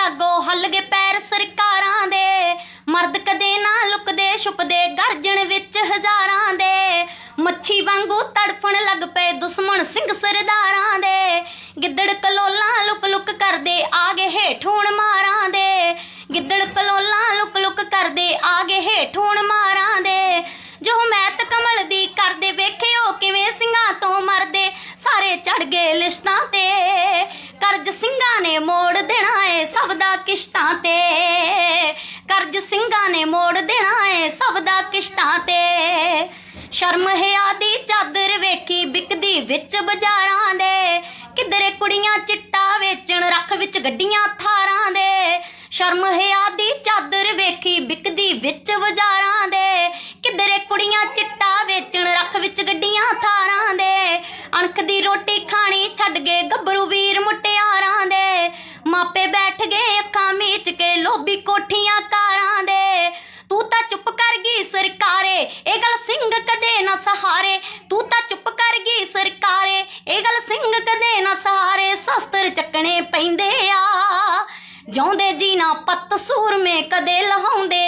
ਜਾਗੋ ਹੱਲ ਗਏ ਪੈਰ ਸਰਕਾਰਾਂ ਦੇ। ਮਰਦ ਕਦੇ ਨਾ ਲੁਕਦੇ, ਛੁਪਦੇ ਗਰਜਣ ਵਿੱਚ ਹਜ਼ਾਰਾਂ ਦੇ। ਮੱਛੀ ਵਾਂਗੂ ਤੜਫਣ ਲੱਗ ਪਏ ਦੁਸ਼ਮਣ ਸਿੰਘ ਸਰਦਾਰਾਂ ਦੇ। ਗਿੱਦੜ ਕਲੋਲਾਂ ਲੁਕ ਲੁਕ ਕਰਦੇ ਆਗੇ ਹੇਠ ਮਾਰਾਂ ਦੇ। ਗਿੱਦੜ ਕਲੋਲਾਂ ਲੁਕ ਲੁਕ ਕਰਦੇ ਆਗੇ ਹੇਠ ਮਾਰਾਂ ਦੇ। ਜੋ ਹਮੈਤ ਕਮਲ ਦੀ ਕਰਦੇ ਵੇਖਿਓ ਕਿਵੇਂ ਸਿੰਘਾਂ ਤੋਂ ਮਰਦੇ। ਸਾਰੇ ਚੜ ਗਏ ਲਿਸਟਾਂ ਤੇ। ਕਰਜ਼ ਸਿੰਘਾਂ ਨੇ ਮੋੜ ਦੇਣਾ ਏ ਸਭ ਦਾ ਕਿਸ਼ਤਾਂ ਤੇ। ਕਰਜ਼ ਸਿੰਘਾਂ ਨੇ ਮੋੜ ਦੇਣਾ ਏ ਸਭ ਦਾ ਕਿਸ਼ਤਾਂ ਤੇ। ਸ਼ਰਮ ਹਿਆ ਦੀ ਚਾਦਰ ਵੇਖੀ ਵਿਕਦੀ ਵਿੱਚ ਬਾਜ਼ਾਰਾਂ ਦੇ। ਕਿਧਰੇ ਕੁੜੀਆਂ ਚਿੱਟਾ ਵੇਚਣ, ਰੱਖ ਵਿੱਚ ਗੱਡੀਆਂ ਥਾਰਾਂ ਦੇ। ਸ਼ਰਮ ਹਿਆ ਦੀ ਚਾਦਰ ਵੇਖੀ ਵਿਕਦੀ ਵਿੱਚ ਬਾਜ਼ਾਰਾਂ ਦੇ। ਕਿਧਰੇ ਕੁੜੀਆਂ ਚਿੱਟਾ ਵੇਚਣ, ਰੱਖ ਵਿੱਚ ਗੱਡੀਆਂ ਥਾਰਾਂ ਦੇ। ਅਣਖ ਦੀ ਰੋਟੀ ਖਾਣੀ ਛੱਡ ਗਏ ਗੱਭਰੂ ਵੀ ਅੱਖਾਂ ਕੇ ਲੋਭੀ ਕੋਠੀਆਂ ਕਾਰਾਂ ਦੇ। ਤੂੰ ਤਾਂ ਚੁੱਪ ਕਰ ਗਈ ਸਰਕਾਰੇ, ਇਹ ਗੱਲ ਸਿੰਘ ਕਦੇ ਨਾ ਸਹਾਰੇ। ਤੂੰ ਤਾਂ ਚੁੱਪ ਕਰ ਗਈ ਸਰਕਾਰੇ, ਇਹ ਗੱਲ ਸਿੰਘ ਕਦੇ ਨਾ ਸਹਾਰੇ। ਸ਼ਸਤਰ ਚੱਕਣੇ ਪੈਂਦੇ ਆ, ਜਿਉਂਦੇ ਜੀ ਨਾ ਪੱਤ ਸੂਰਮੇ ਕਦੇ ਲਹਾਉਂਦੇ